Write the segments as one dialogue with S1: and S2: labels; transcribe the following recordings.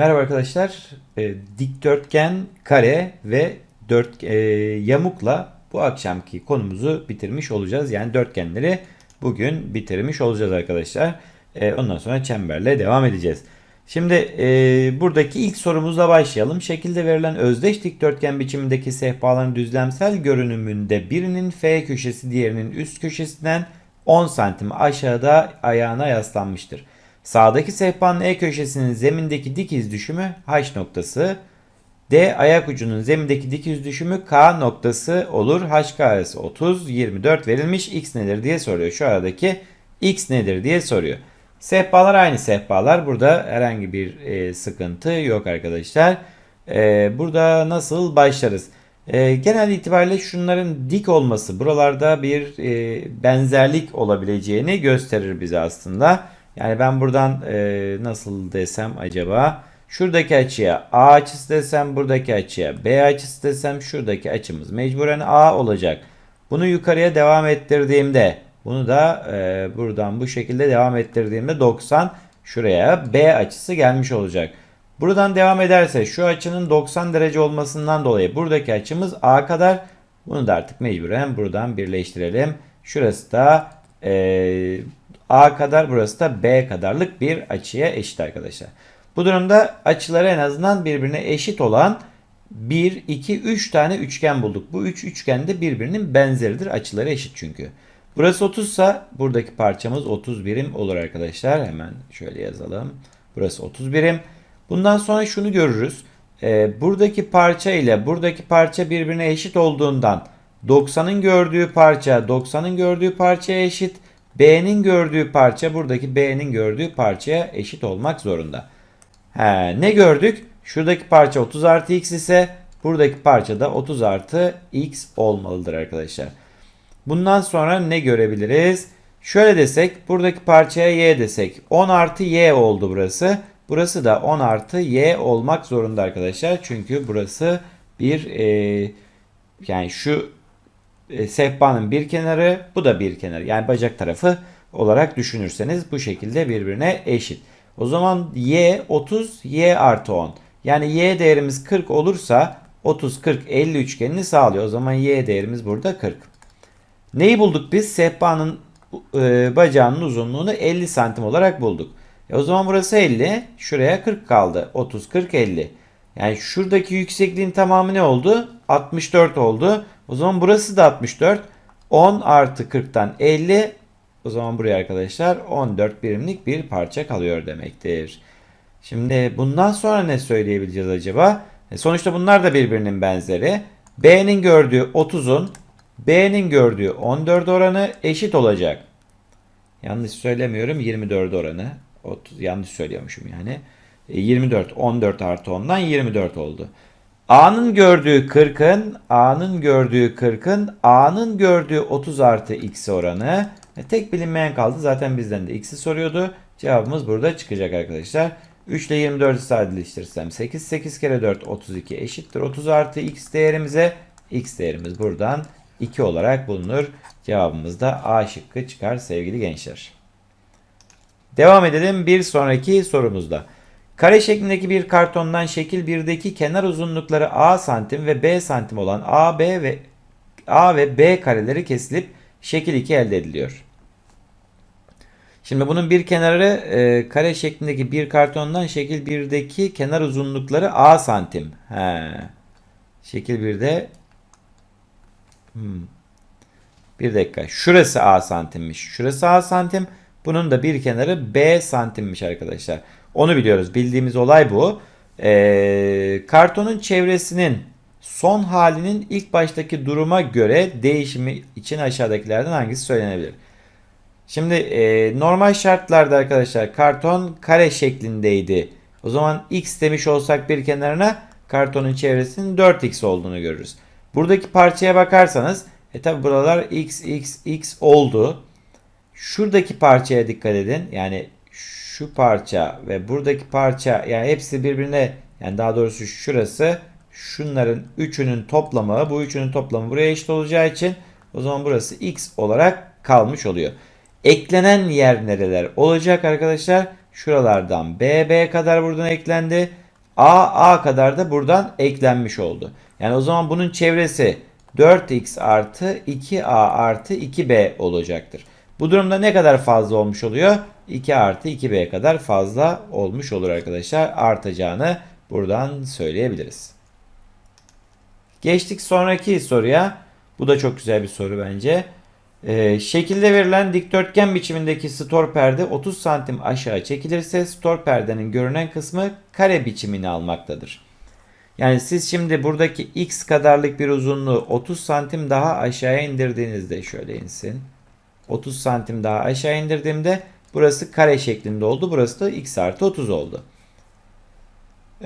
S1: Merhaba arkadaşlar. E, dikdörtgen, kare ve dört e, yamukla bu akşamki konumuzu bitirmiş olacağız. Yani dörtgenleri bugün bitirmiş olacağız arkadaşlar. E, ondan sonra çemberle devam edeceğiz. Şimdi e, buradaki ilk sorumuzla başlayalım. Şekilde verilen özdeş dikdörtgen biçimindeki sehpaların düzlemsel görünümünde birinin F köşesi diğerinin üst köşesinden 10 santim aşağıda ayağına yaslanmıştır. Sağdaki sehpanın E köşesinin zemindeki dik iz düşümü H noktası. D ayak ucunun zemindeki dik iz düşümü K noktası olur. HK arası 30, 24 verilmiş. X nedir diye soruyor. Şu aradaki X nedir diye soruyor. Sehpalar aynı sehpalar. Burada herhangi bir e, sıkıntı yok arkadaşlar. E, burada nasıl başlarız? E, genel itibariyle şunların dik olması buralarda bir e, benzerlik olabileceğini gösterir bize aslında. Yani ben buradan e, nasıl desem acaba? Şuradaki açıya A açısı desem buradaki açıya B açısı desem şuradaki açımız mecburen A olacak. Bunu yukarıya devam ettirdiğimde bunu da e, buradan bu şekilde devam ettirdiğimde 90 şuraya B açısı gelmiş olacak. Buradan devam ederse şu açının 90 derece olmasından dolayı buradaki açımız A kadar. Bunu da artık mecburen buradan birleştirelim. Şurası da e, A kadar burası da B kadarlık bir açıya eşit arkadaşlar. Bu durumda açıları en azından birbirine eşit olan 1, 2, 3 tane üçgen bulduk. Bu 3 üç üçgen de birbirinin benzeridir. Açıları eşit çünkü. Burası 30 ise buradaki parçamız 30 birim olur arkadaşlar. Hemen şöyle yazalım. Burası 30 birim. Bundan sonra şunu görürüz. Ee, buradaki parça ile buradaki parça birbirine eşit olduğundan 90'ın gördüğü parça 90'ın gördüğü parçaya eşit. B'nin gördüğü parça buradaki B'nin gördüğü parçaya eşit olmak zorunda. He, ne gördük? Şuradaki parça 30 artı x ise buradaki parça da 30 artı x olmalıdır arkadaşlar. Bundan sonra ne görebiliriz? Şöyle desek buradaki parçaya y desek 10 artı y oldu burası. Burası da 10 artı y olmak zorunda arkadaşlar. Çünkü burası bir e, yani şu e, sehpanın bir kenarı bu da bir kenarı. Yani bacak tarafı olarak düşünürseniz bu şekilde birbirine eşit. O zaman y 30 y artı 10. Yani y değerimiz 40 olursa 30 40 50 üçgenini sağlıyor. O zaman y değerimiz burada 40. Neyi bulduk biz? Sehpanın e, bacağının uzunluğunu 50 santim olarak bulduk. E o zaman burası 50. Şuraya 40 kaldı. 30 40 50. Yani şuradaki yüksekliğin tamamı ne oldu? 64 oldu. O zaman burası da 64. 10 artı 40'tan 50. O zaman buraya arkadaşlar 14 birimlik bir parça kalıyor demektir. Şimdi bundan sonra ne söyleyebileceğiz acaba? E sonuçta bunlar da birbirinin benzeri. B'nin gördüğü 30'un B'nin gördüğü 14 oranı eşit olacak. Yanlış söylemiyorum 24 oranı. 30, yanlış söylüyormuşum yani. 24 14 artı 10'dan 24 oldu. A'nın gördüğü 40'ın, A'nın gördüğü 40'ın, A'nın gördüğü 30 artı x oranı. E, tek bilinmeyen kaldı. Zaten bizden de x'i soruyordu. Cevabımız burada çıkacak arkadaşlar. 3 ile 24'ü sadeleştirirsem 8. 8 kere 4 32 eşittir. 30 artı x değerimize x değerimiz buradan 2 olarak bulunur. Cevabımız da A şıkkı çıkar sevgili gençler. Devam edelim bir sonraki sorumuzda. Kare şeklindeki bir kartondan şekil 1'deki kenar uzunlukları A santim ve B santim olan A, B ve A ve B kareleri kesilip şekil 2 elde ediliyor. Şimdi bunun bir kenarı e, kare şeklindeki bir kartondan şekil 1'deki kenar uzunlukları A santim. He. Şekil 1'de hmm. bir dakika. Şurası A santimmiş. Şurası A santim. Bunun da bir kenarı B santimmiş arkadaşlar. Onu biliyoruz. Bildiğimiz olay bu. Ee, kartonun çevresinin son halinin ilk baştaki duruma göre değişimi için aşağıdakilerden hangisi söylenebilir? Şimdi e, normal şartlarda arkadaşlar karton kare şeklindeydi. O zaman x demiş olsak bir kenarına kartonun çevresinin 4x olduğunu görürüz. Buradaki parçaya bakarsanız e tabi buralar x x x oldu. Şuradaki parçaya dikkat edin. Yani şu parça ve buradaki parça yani hepsi birbirine yani daha doğrusu şurası şunların üçünün toplamı bu üçünün toplamı buraya eşit olacağı için o zaman burası x olarak kalmış oluyor. Eklenen yer nereler olacak arkadaşlar? Şuralardan BB kadar buradan eklendi. A, A kadar da buradan eklenmiş oldu. Yani o zaman bunun çevresi 4x artı 2a artı 2b olacaktır. Bu durumda ne kadar fazla olmuş oluyor? 2 artı 2b kadar fazla olmuş olur arkadaşlar. Artacağını buradan söyleyebiliriz. Geçtik sonraki soruya. Bu da çok güzel bir soru bence. Ee, şekilde verilen dikdörtgen biçimindeki stor perde 30 santim aşağı çekilirse stor perdenin görünen kısmı kare biçimini almaktadır. Yani siz şimdi buradaki x kadarlık bir uzunluğu 30 santim daha aşağıya indirdiğinizde şöyle insin. 30 santim daha aşağı indirdiğimde burası kare şeklinde oldu. Burası da x artı 30 oldu.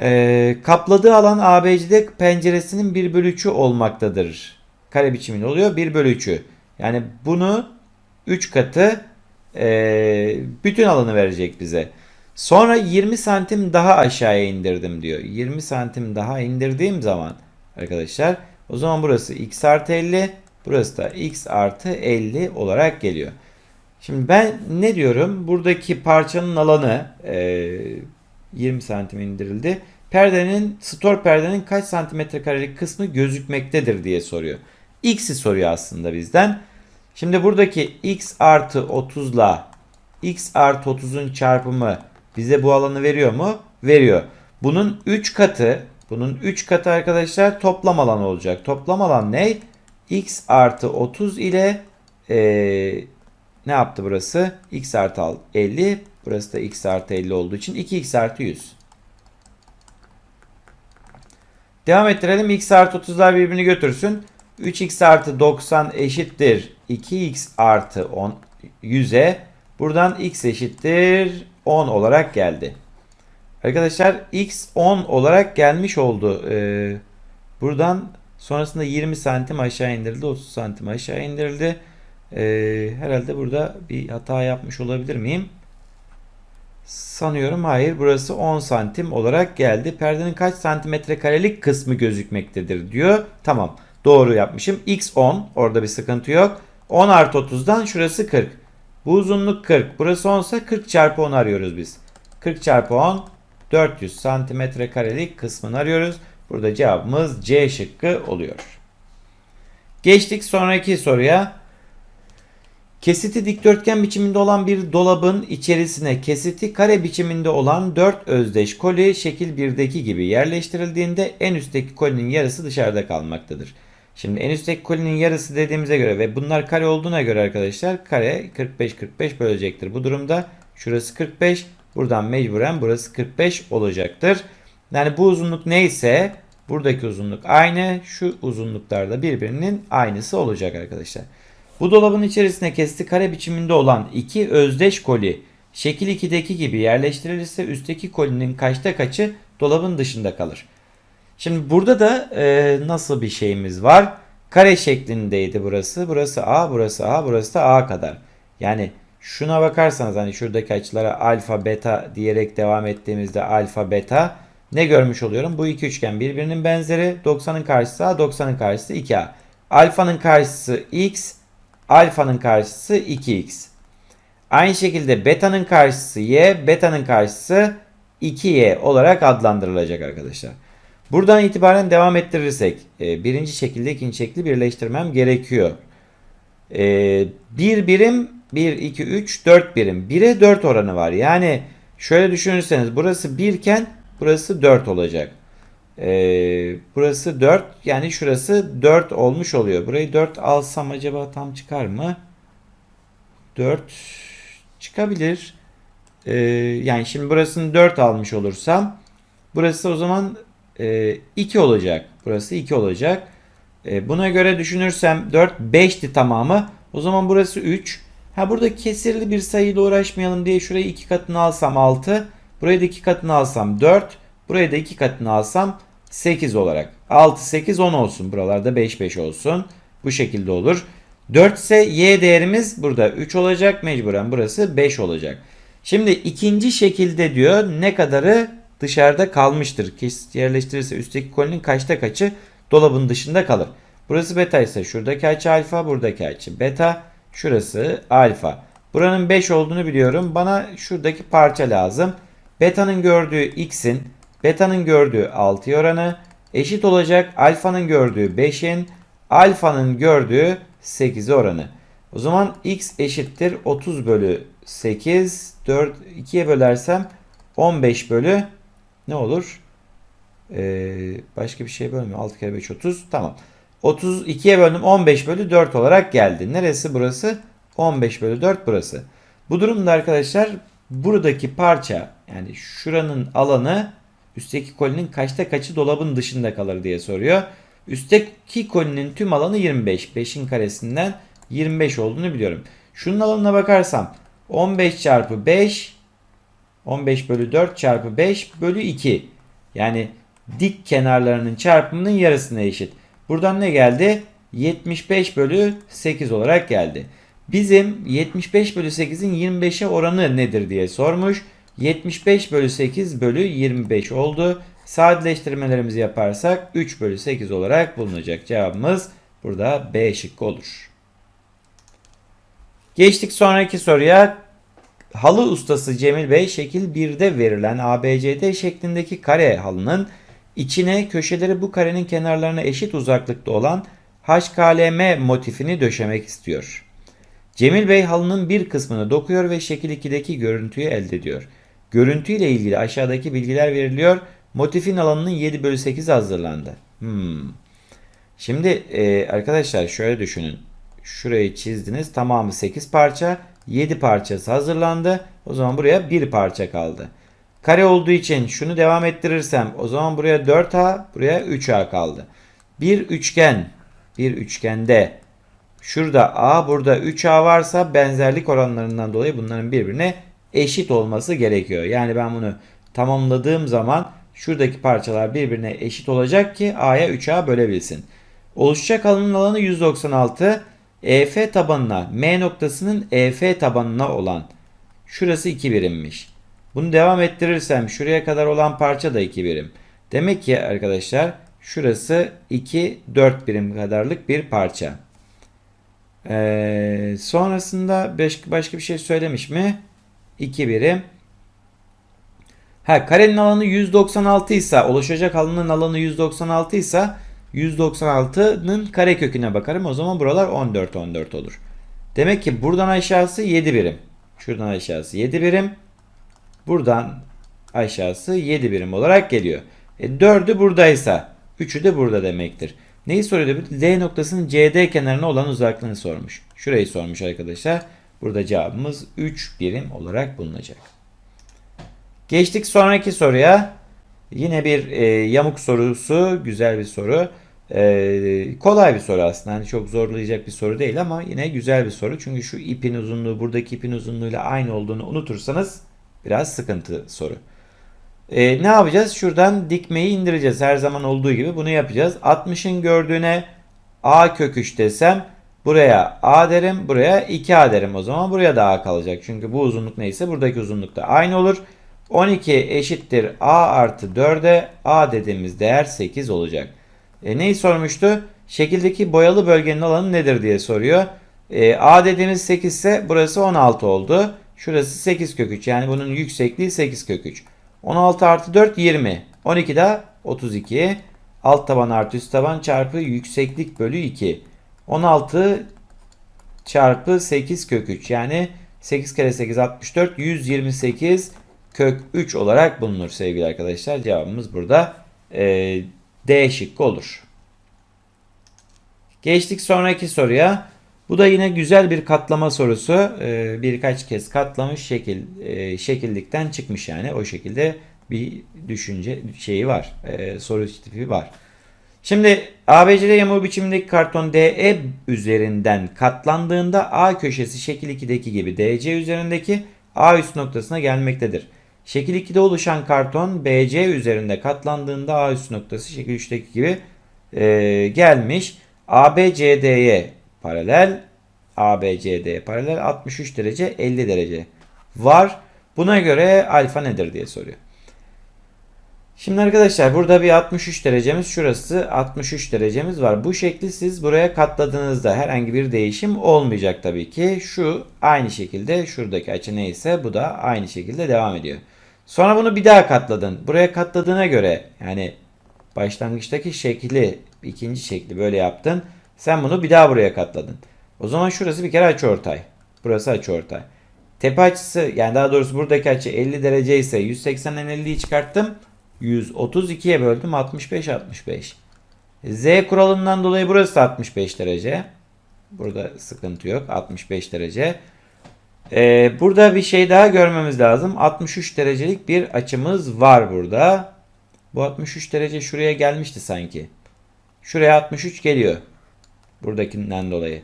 S1: Ee, kapladığı alan ABC'de penceresinin 1 bölü 3'ü olmaktadır. Kare biçiminde oluyor 1 bölü 3'ü. Yani bunu 3 katı e, bütün alanı verecek bize. Sonra 20 santim daha aşağıya indirdim diyor. 20 santim daha indirdiğim zaman arkadaşlar o zaman burası x artı 50 burası da x artı 50 olarak geliyor. Şimdi ben ne diyorum? Buradaki parçanın alanı e, 20 santim indirildi. Perdenin, store perdenin kaç santimetre karelik kısmı gözükmektedir diye soruyor. X'i soruyor aslında bizden. Şimdi buradaki x artı 30 ile x artı 30'un çarpımı bize bu alanı veriyor mu? Veriyor. Bunun 3 katı, bunun 3 katı arkadaşlar toplam alan olacak. Toplam alan ne? X artı 30 ile ee, ne yaptı burası? x artı 50. Burası da x artı 50 olduğu için 2x artı 100. Devam ettirelim. x artı 30'lar birbirini götürsün. 3x artı 90 eşittir 2x artı 10 100'e. Buradan x eşittir 10 olarak geldi. Arkadaşlar x 10 olarak gelmiş oldu. Ee, buradan sonrasında 20 santim aşağı indirildi. 30 santim aşağı indirildi. Ee, herhalde burada bir hata yapmış olabilir miyim? Sanıyorum hayır. Burası 10 santim olarak geldi. Perdenin kaç santimetre karelik kısmı gözükmektedir diyor. Tamam. Doğru yapmışım. X 10. Orada bir sıkıntı yok. 10 artı 30'dan şurası 40. Bu uzunluk 40. Burası 10 ise 40 çarpı 10 arıyoruz biz. 40 çarpı 10 400 santimetre karelik kısmını arıyoruz. Burada cevabımız C şıkkı oluyor. Geçtik sonraki soruya. Kesiti dikdörtgen biçiminde olan bir dolabın içerisine kesiti kare biçiminde olan 4 özdeş koli şekil 1'deki gibi yerleştirildiğinde en üstteki kolinin yarısı dışarıda kalmaktadır. Şimdi en üstteki kolinin yarısı dediğimize göre ve bunlar kare olduğuna göre arkadaşlar kare 45-45 bölecektir. Bu durumda şurası 45 buradan mecburen burası 45 olacaktır. Yani bu uzunluk neyse buradaki uzunluk aynı şu uzunluklar da birbirinin aynısı olacak arkadaşlar. Bu dolabın içerisine kesti kare biçiminde olan iki özdeş koli şekil 2'deki gibi yerleştirilirse üstteki kolinin kaçta kaçı dolabın dışında kalır. Şimdi burada da e, nasıl bir şeyimiz var? Kare şeklindeydi burası. Burası A, burası A, burası da A kadar. Yani şuna bakarsanız hani şuradaki açılara alfa, beta diyerek devam ettiğimizde alfa, beta ne görmüş oluyorum? Bu iki üçgen birbirinin benzeri. 90'ın karşısı A, 90'ın karşısı 2A. Alfanın karşısı X, alfanın karşısı 2X. Aynı şekilde beta'nın karşısı Y, beta'nın karşısı 2Y olarak adlandırılacak arkadaşlar. Buradan itibaren devam ettirirsek e, birinci şekilde ikinci şekli birleştirmem gerekiyor. E, bir birim 1, 2, 3, 4 birim. 1'e 4 oranı var. Yani şöyle düşünürseniz burası 1 iken burası 4 olacak. E, burası 4 yani şurası 4 olmuş oluyor. Burayı 4 alsam acaba tam çıkar mı? 4 çıkabilir. E, yani şimdi burasını 4 almış olursam burası o zaman e, 2 olacak. Burası 2 olacak. E, buna göre düşünürsem 4 5'ti tamamı. O zaman burası 3. Ha burada kesirli bir sayıyla uğraşmayalım diye şurayı 2 katını alsam 6. Burayı da 2 katını alsam 4. Burayı da 2 katını alsam 8 olarak. 6 8 10 olsun. Buralarda 5 5 olsun. Bu şekilde olur. 4 ise y değerimiz burada 3 olacak. Mecburen burası 5 olacak. Şimdi ikinci şekilde diyor ne kadarı dışarıda kalmıştır. Kesit yerleştirirse üstteki kolinin kaçta kaçı dolabın dışında kalır. Burası beta ise şuradaki açı alfa, buradaki açı beta, şurası alfa. Buranın 5 olduğunu biliyorum. Bana şuradaki parça lazım. Beta'nın gördüğü x'in beta'nın gördüğü 6'ya oranı eşit olacak alfanın gördüğü 5'in alfanın gördüğü 8'e oranı. O zaman x eşittir 30 bölü 8 4 2'ye bölersem 15 bölü ne olur? Ee, başka bir şey bölmüyor. 6 kere 5 30. Tamam. 32'ye böldüm 15 bölü 4 olarak geldi. Neresi burası? 15 bölü 4 burası. Bu durumda arkadaşlar buradaki parça yani şuranın alanı üstteki kolinin kaçta kaçı dolabın dışında kalır diye soruyor. Üstteki kolinin tüm alanı 25. 5'in karesinden 25 olduğunu biliyorum. Şunun alanına bakarsam 15 çarpı 5 15 bölü 4 çarpı 5 bölü 2. Yani dik kenarlarının çarpımının yarısına eşit. Buradan ne geldi? 75 bölü 8 olarak geldi. Bizim 75 bölü 8'in 25'e oranı nedir diye sormuş. 75 bölü 8 bölü 25 oldu. Sadeleştirmelerimizi yaparsak 3 bölü 8 olarak bulunacak. Cevabımız burada B şıkkı olur. Geçtik sonraki soruya. Halı ustası Cemil Bey şekil 1'de verilen ABCD şeklindeki kare halının içine köşeleri bu karenin kenarlarına eşit uzaklıkta olan HKLM motifini döşemek istiyor. Cemil Bey halının bir kısmını dokuyor ve şekil 2'deki görüntüyü elde ediyor. Görüntü ile ilgili aşağıdaki bilgiler veriliyor. Motifin alanının 7 bölü 8 hazırlandı. Hmm. Şimdi e, arkadaşlar şöyle düşünün. Şurayı çizdiniz. Tamamı 8 parça. 7 parçası hazırlandı. O zaman buraya 1 parça kaldı. Kare olduğu için şunu devam ettirirsem o zaman buraya 4A, buraya 3A kaldı. Bir üçgen, bir üçgende şurada A, burada 3A varsa benzerlik oranlarından dolayı bunların birbirine eşit olması gerekiyor. Yani ben bunu tamamladığım zaman şuradaki parçalar birbirine eşit olacak ki A'ya 3A bölebilsin. Oluşacak alanın alanı 196. EF tabanına M noktasının EF tabanına olan şurası 2 birimmiş. Bunu devam ettirirsem şuraya kadar olan parça da 2 birim. Demek ki arkadaşlar şurası 2 4 birim kadarlık bir parça. Ee, sonrasında başka bir şey söylemiş mi? 2 birim. Ha karenin alanı 196 ise oluşacak alanın alanı 196 ise 196'nın kare köküne bakarım. O zaman buralar 14 14 olur. Demek ki buradan aşağısı 7 birim. Şuradan aşağısı 7 birim. Buradan aşağısı 7 birim olarak geliyor. E 4'ü buradaysa 3'ü de burada demektir. Neyi soruyordu? L noktasının CD kenarına olan uzaklığını sormuş. Şurayı sormuş arkadaşlar. Burada cevabımız 3 birim olarak bulunacak. Geçtik sonraki soruya. Yine bir e, yamuk sorusu. Güzel bir soru. E, kolay bir soru aslında. Yani çok zorlayacak bir soru değil ama yine güzel bir soru. Çünkü şu ipin uzunluğu buradaki ipin uzunluğuyla aynı olduğunu unutursanız biraz sıkıntı soru. E, ne yapacağız? Şuradan dikmeyi indireceğiz. Her zaman olduğu gibi bunu yapacağız. 60'ın gördüğüne a kök 3 desem buraya a derim. Buraya 2a derim. O zaman buraya da a kalacak. Çünkü bu uzunluk neyse buradaki uzunluk da aynı olur. 12 eşittir a artı 4'e a dediğimiz değer 8 olacak. E, neyi sormuştu? Şekildeki boyalı bölgenin alanı nedir diye soruyor. E, a dediğimiz 8 ise burası 16 oldu. Şurası 8 kök 3. Yani bunun yüksekliği 8 kök 3. 16 artı 4 20. 12 de 32. Alt taban artı üst taban çarpı yükseklik bölü 2. 16 çarpı 8 kök 3. Yani 8 kere 8 64. 128 kök 3 olarak bulunur sevgili arkadaşlar. Cevabımız burada e, D şıkkı olur. Geçtik sonraki soruya. Bu da yine güzel bir katlama sorusu. Ee, birkaç kez katlamış şekil e, şekillikten çıkmış yani. O şekilde bir düşünce şeyi var. E, soru tipi var. Şimdi ABCD yamuğu biçimindeki karton DE üzerinden katlandığında A köşesi şekil 2'deki gibi DC üzerindeki A üst noktasına gelmektedir. Şekil 2'de oluşan karton BC üzerinde katlandığında A üst noktası şekil 3'teki gibi e, gelmiş. ABCD'ye paralel ABCD paralel 63 derece 50 derece var. Buna göre alfa nedir diye soruyor. Şimdi arkadaşlar burada bir 63 derecemiz şurası 63 derecemiz var. Bu şekli siz buraya katladığınızda herhangi bir değişim olmayacak tabii ki. Şu aynı şekilde şuradaki açı neyse bu da aynı şekilde devam ediyor. Sonra bunu bir daha katladın. Buraya katladığına göre yani başlangıçtaki şekli ikinci şekli böyle yaptın. Sen bunu bir daha buraya katladın. O zaman şurası bir kere açıortay. Burası açıortay. Tepe açısı yani daha doğrusu buradaki açı 50 derece ise 180'den 50'yi çıkarttım. 132'ye böldüm 65 65. Z kuralından dolayı burası da 65 derece. Burada sıkıntı yok. 65 derece. Ee, burada bir şey daha görmemiz lazım. 63 derecelik bir açımız var burada. Bu 63 derece şuraya gelmişti sanki. Şuraya 63 geliyor. Buradakinden dolayı.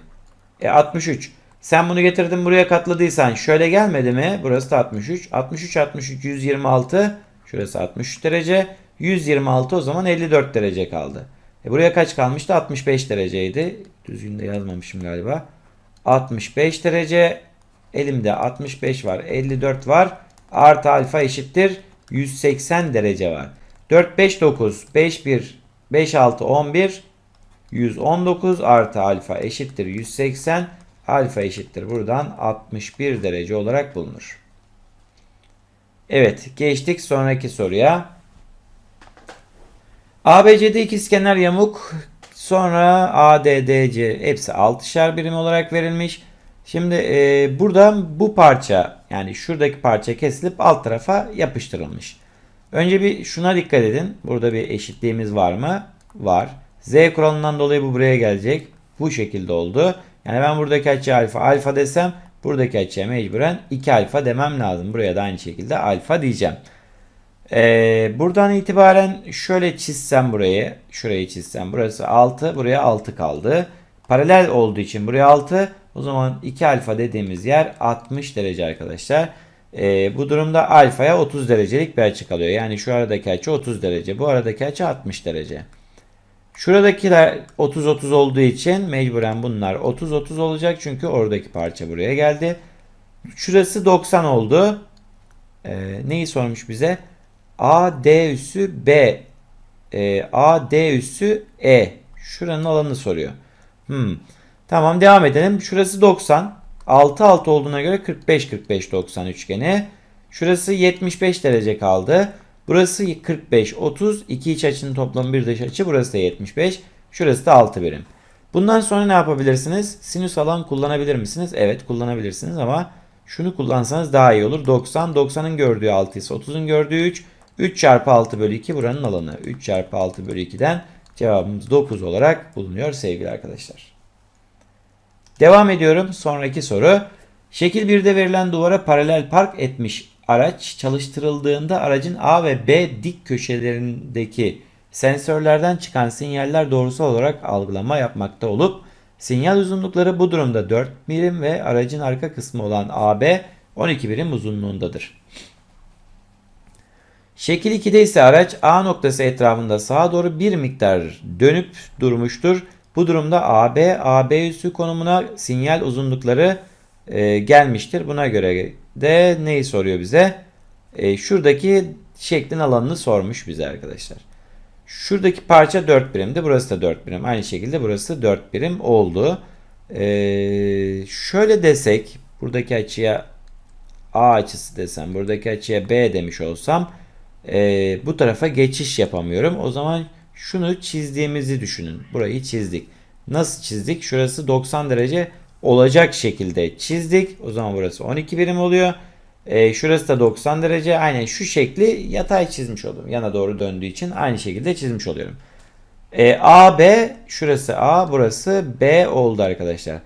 S1: E 63. Sen bunu getirdin buraya katladıysan şöyle gelmedi mi? Burası da 63. 63 63 126. Şurası 63 derece. 126 o zaman 54 derece kaldı. E buraya kaç kalmıştı? 65 dereceydi. Düzgün de yazmamışım galiba. 65 derece. Elimde 65 var. 54 var. Artı alfa eşittir. 180 derece var. 4 5 9 5 1 5 6 11 119 artı alfa eşittir 180. Alfa eşittir buradan 61 derece olarak bulunur. Evet geçtik sonraki soruya. ABCD ikizkenar yamuk sonra ADDC hepsi 6'şer birim olarak verilmiş. Şimdi e, buradan bu parça yani şuradaki parça kesilip alt tarafa yapıştırılmış. Önce bir şuna dikkat edin. Burada bir eşitliğimiz var mı? Var. Z kuralından dolayı bu buraya gelecek. Bu şekilde oldu. Yani ben buradaki açı alfa alfa desem buradaki açıya mecburen 2 alfa demem lazım. Buraya da aynı şekilde alfa diyeceğim. Ee, buradan itibaren şöyle çizsem burayı. Şurayı çizsem. Burası 6. Buraya 6 kaldı. Paralel olduğu için buraya 6. O zaman 2 alfa dediğimiz yer 60 derece arkadaşlar. Ee, bu durumda alfaya 30 derecelik bir açı kalıyor. Yani şu aradaki açı 30 derece. Bu aradaki açı 60 derece. Şuradakiler 30-30 olduğu için mecburen bunlar 30-30 olacak. Çünkü oradaki parça buraya geldi. Şurası 90 oldu. Ee, neyi sormuş bize? A D üssü B e, A D üssü E. Şuranın alanını soruyor. Hmm. Tamam devam edelim. Şurası 90. 6 6 olduğuna göre 45 45 90 üçgeni. Şurası 75 derece kaldı. Burası 45 30 iki iç açının toplamı bir dış açı. Burası da 75. Şurası da 6 birim. Bundan sonra ne yapabilirsiniz? Sinüs alan kullanabilir misiniz? Evet kullanabilirsiniz ama şunu kullansanız daha iyi olur. 90 90'ın gördüğü 6 ise 30'un gördüğü 3. 3 çarpı 6 bölü 2 buranın alanı. 3 çarpı 6 bölü 2'den cevabımız 9 olarak bulunuyor sevgili arkadaşlar. Devam ediyorum. Sonraki soru. Şekil 1'de verilen duvara paralel park etmiş araç çalıştırıldığında aracın A ve B dik köşelerindeki sensörlerden çıkan sinyaller doğrusal olarak algılama yapmakta olup sinyal uzunlukları bu durumda 4 birim ve aracın arka kısmı olan AB 12 birim uzunluğundadır. Şekil 2'de ise araç A noktası etrafında sağa doğru bir miktar dönüp durmuştur. Bu durumda AB, AB üssü konumuna sinyal uzunlukları e, gelmiştir. Buna göre de neyi soruyor bize? E, şuradaki şeklin alanını sormuş bize arkadaşlar. Şuradaki parça 4 birimdi. Burası da 4 birim. Aynı şekilde burası 4 birim oldu. E, şöyle desek buradaki açıya A açısı desem buradaki açıya B demiş olsam e, bu tarafa geçiş yapamıyorum. O zaman şunu çizdiğimizi düşünün. Burayı çizdik. Nasıl çizdik? Şurası 90 derece olacak şekilde çizdik. O zaman burası 12 birim oluyor. E, şurası da 90 derece. Aynen şu şekli yatay çizmiş oldum. Yana doğru döndüğü için aynı şekilde çizmiş oluyorum. E, A, B, şurası A, burası B oldu arkadaşlar.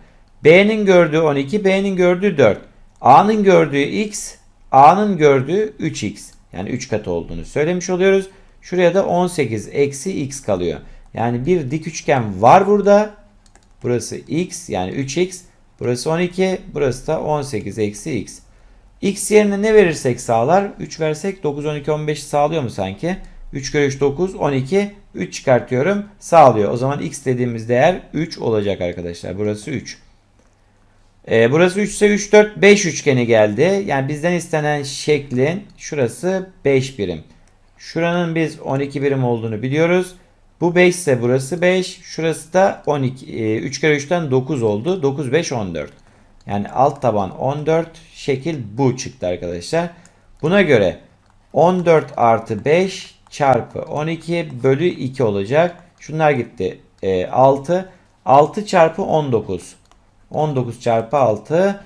S1: B'nin gördüğü 12, B'nin gördüğü 4. A'nın gördüğü X, A'nın gördüğü 3X. Yani 3 katı olduğunu söylemiş oluyoruz. Şuraya da 18 eksi X kalıyor. Yani bir dik üçgen var burada. Burası X yani 3X. Burası 12. Burası da 18 eksi X. X yerine ne verirsek sağlar? 3 versek 9, 12, 15 sağlıyor mu sanki? 3 kere 3 9, 12. 3 çıkartıyorum. Sağlıyor. O zaman X dediğimiz değer 3 olacak arkadaşlar. Burası 3. Ee, burası 3 ise 3, 4, 5 üçgeni geldi. Yani bizden istenen şeklin şurası 5 birim. Şuranın biz 12 birim olduğunu biliyoruz. Bu 5 ise burası 5. Şurası da 12. 3 kere 3'ten 9 oldu. 9, 5, 14. Yani alt taban 14. Şekil bu çıktı arkadaşlar. Buna göre 14 artı 5 çarpı 12 bölü 2 olacak. Şunlar gitti. E, 6. 6 çarpı 19. 19 çarpı 6.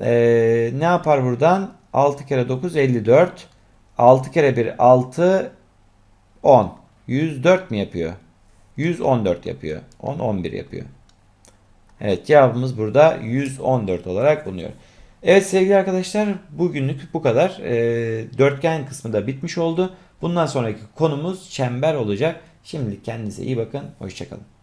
S1: E, ne yapar buradan? 6 kere 9 54. 6 kere 1 6 10. 104 mi yapıyor? 114 yapıyor. 10 11 yapıyor. Evet cevabımız burada 114 olarak bulunuyor. Evet sevgili arkadaşlar bugünlük bu kadar. Ee, dörtgen kısmı da bitmiş oldu. Bundan sonraki konumuz çember olacak. Şimdilik kendinize iyi bakın. Hoşçakalın.